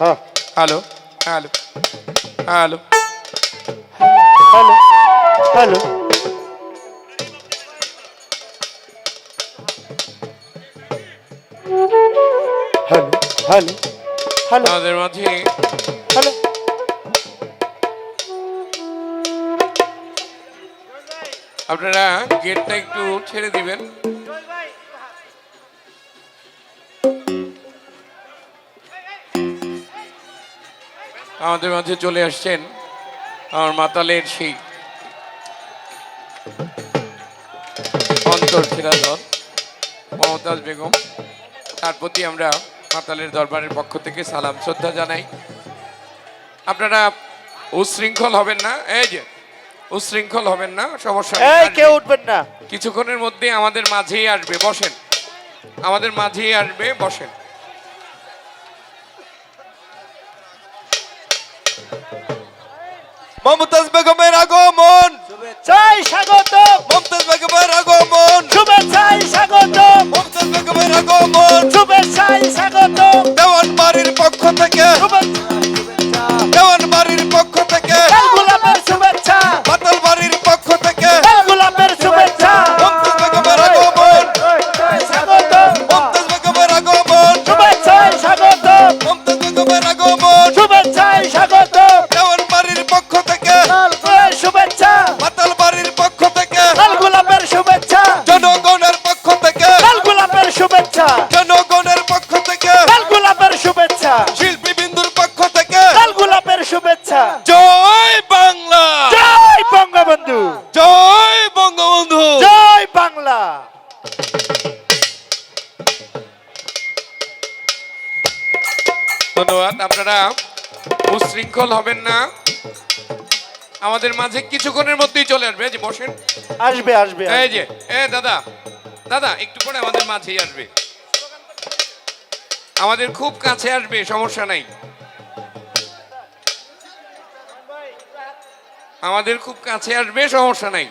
হ্যাঁ। Hello hello hello. Hello. Hello hello hello. Hello আমাদের মাঝে হ্যালো। আপনারা গেটটা একটু ছেড়ে দিবেন। আমাদের মাঝে চলে আসছেন আমার মাতালের সেই অন্তর দল মমতাজ বেগম। তার প্রতি আমরা মাতালের দরবারের পক্ষ থেকে সালাম শ্রদ্ধা জানাই। আপনারা উশৃঙ্খল হবেন না? এই যে উশৃঙ্খল হবেন না? সমস্যা এই কেউ উঠবেন না। কিছুক্ষণের মধ্যে আমাদের মাঝেই আসবে বসেন। আমাদের মাঝেই আসবে বসেন। মমতাজ বেগমের আগমন। চাই স্বাগত। মমতাজ বেগমের আগমন। শুভেচ্ছাই স্বাগত। মমতাজ বেগমের আগমন। শুভেচ্ছাই স্বাগত। দেওয়ান বাড়ির পক্ষ থেকে। শুভেচ্ছা। দেওয়ান বাড়ির পক্ষ থেকে। লাল গোলাপের শুভেচ্ছা। পাতাল বাড়ির পক্ষ থেকে। লাল গোলাপের শুভেচ্ছা। মমতাজ বেগমের আগমন। স্বাগত। মমতাজ বেগমের আগমন। শুভেচ্ছাই স্বাগত। মমতাজ বেগমের আগমন। শুভেচ্ছাই স্বাগত। ধন্যবাদ। আপনারা উশৃঙ্খল হবেন না। আমাদের মাঝে কিছুক্ষণের মধ্যেই চলে আসবে। এই যে বসেন। আসবে আসবে এই যে এ দাদা দাদা একটু পরে আমাদের মাঝেই আসবে। আমাদের খুব কাছে আসবে সমস্যা নাই। আমাদের খুব কাছে আসবে সমস্যা নাই।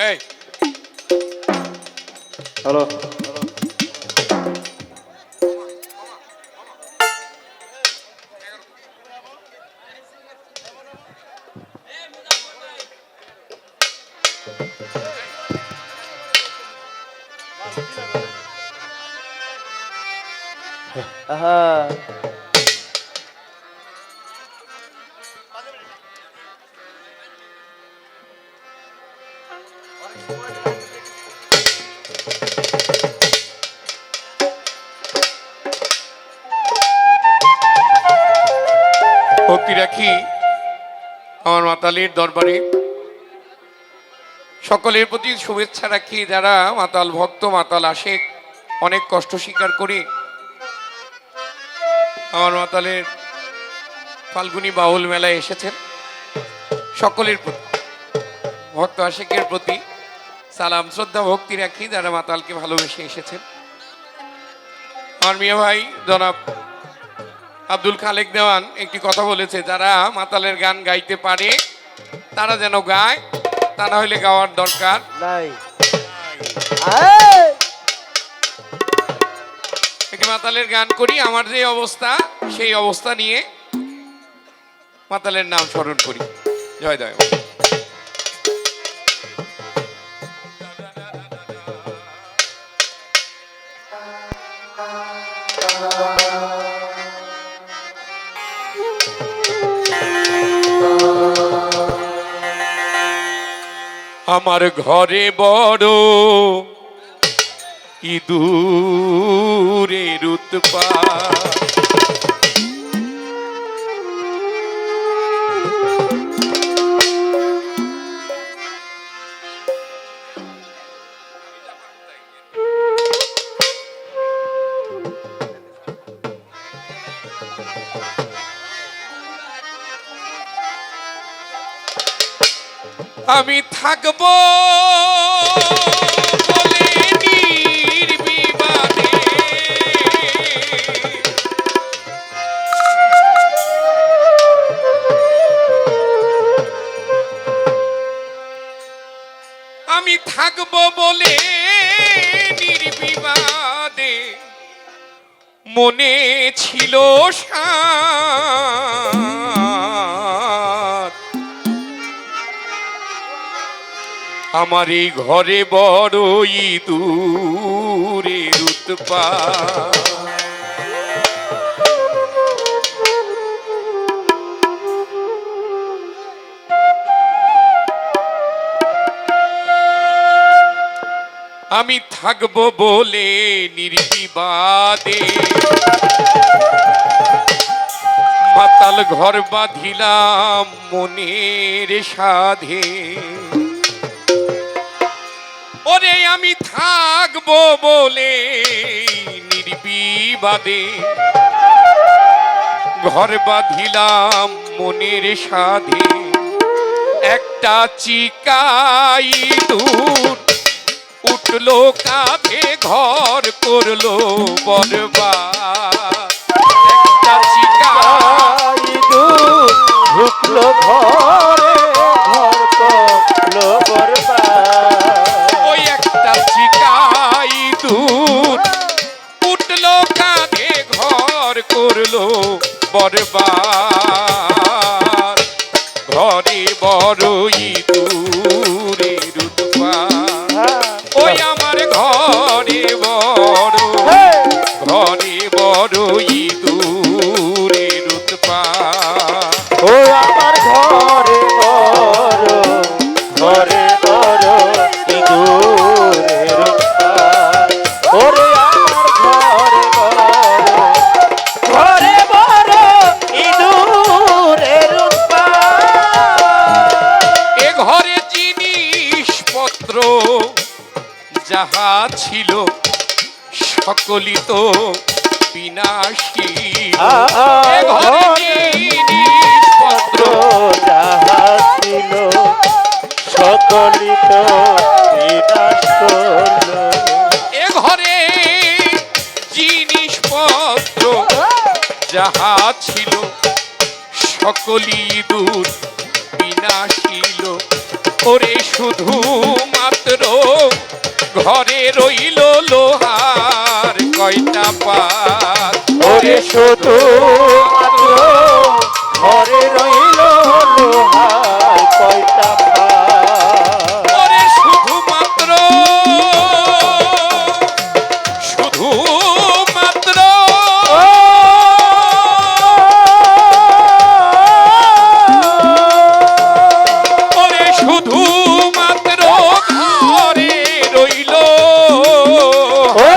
ಏಯ್ ಹಲೋ ভক্তি রাখি আমার মাতালির দরবারে। সকলের প্রতি শুভেচ্ছা রাখি যারা মাতাল ভক্ত, মাতাল আসে, অনেক কষ্ট স্বীকার করে। আমার মাতালের ফাল্গুনি বাউল মেলায় এসেছেন সকলের প্রতি, ভক্ত আশেকের প্রতি। সালাম, শ্রদ্ধা, ভক্তি রাখি যারা মাতালকে ভালোবেসে এসেছেন। আমার মিয়া ভাই, জনাব আব্দুল খালেক দেওয়ান একটি কথা বলেছে যারা মাতালের গান গাইতে পারে তারা যেন গায় তা না হলে গাওয়ার দরকার নাই। একটি মাতালের গান করি আমার যে অবস্থা সেই অবস্থা নিয়ে মাতালের নাম স্মরণ করি। জয় দয়। আমার ঘরে বড় ইঁদুরের উৎপাদ থাকব। আমি থাকব বলে নির্বিবাদে মনে ছিল সাত আমার এই ঘরে বড় ইঁদুরের উৎপাত আমি থাকব বলে নির্বিবাদে। মাতাল ঘর বাঁধিলাম মনের সাধে। ওরে আমি থাকব বলে নির্বিবাদে। ঘর বাঁধিলাম মনের সাধে। একটা চিকাই দূর উঠল কাঁধে, ঘর করল বরবা একটা চিকাই ইঁদুর ঢুকলো ঘরে বড়ই ছিল সকলই তো বিনাশী এ ঘরে জিনিসপত্র যাহা ছিল সকলই তো বিনাশ এ ঘরে জিনিসপত্র যাহা ছিল সকলই দূর বিনাশিল ওরে শুধু মাত্র ঘরে রইল লোহার কয়টা পাত? ওরে শুধু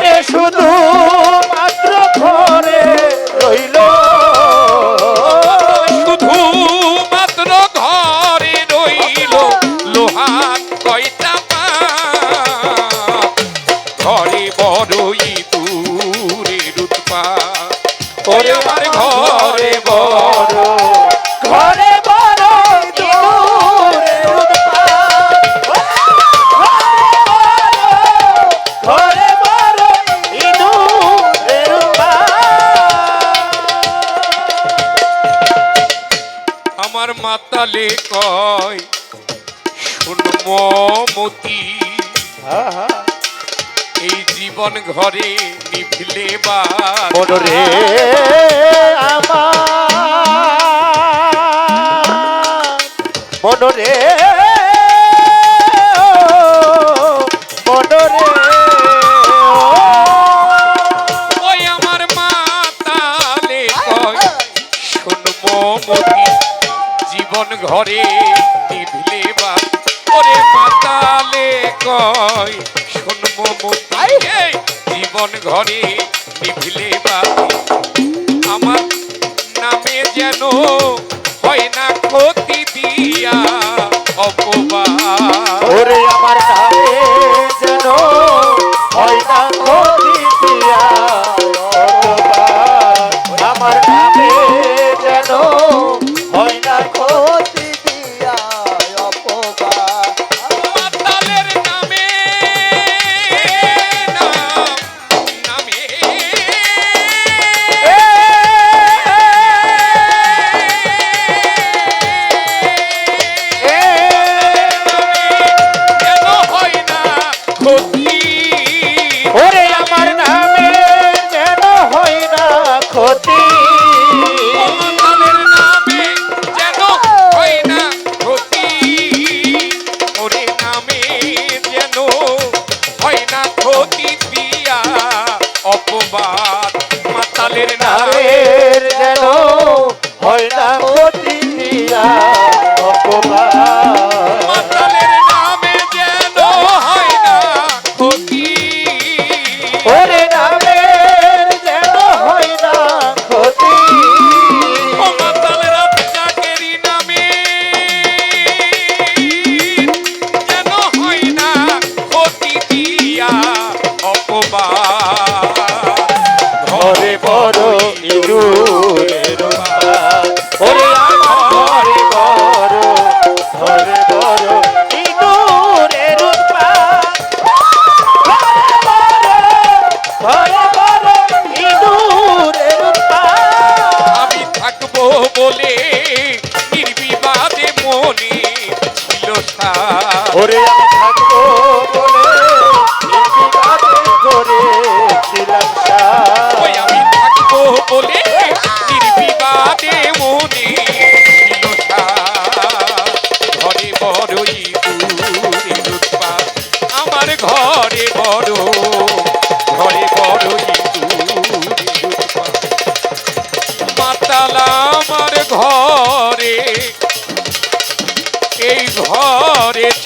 ওরে কয় এই জীবন ঘরে নিভিলে বা আমার কয় শুনব মোতাই জীবন ঘরে নিভিলে করো ইঁদুরের ওরে আমার বড় ধরে বড় ইঁদুরের আমি থাকব বলে নির্বিবাদে মনে ছিল ওরে থাকব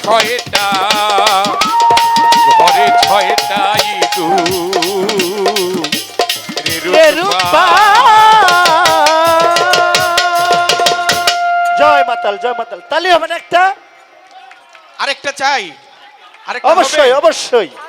ছয়টা ঘরে ছয়টা ইদু জয় মাতাল জয় মাতাল তালি। হবে না একটা? আরেকটা চাই আরেকটা অবশ্যই অবশ্যই।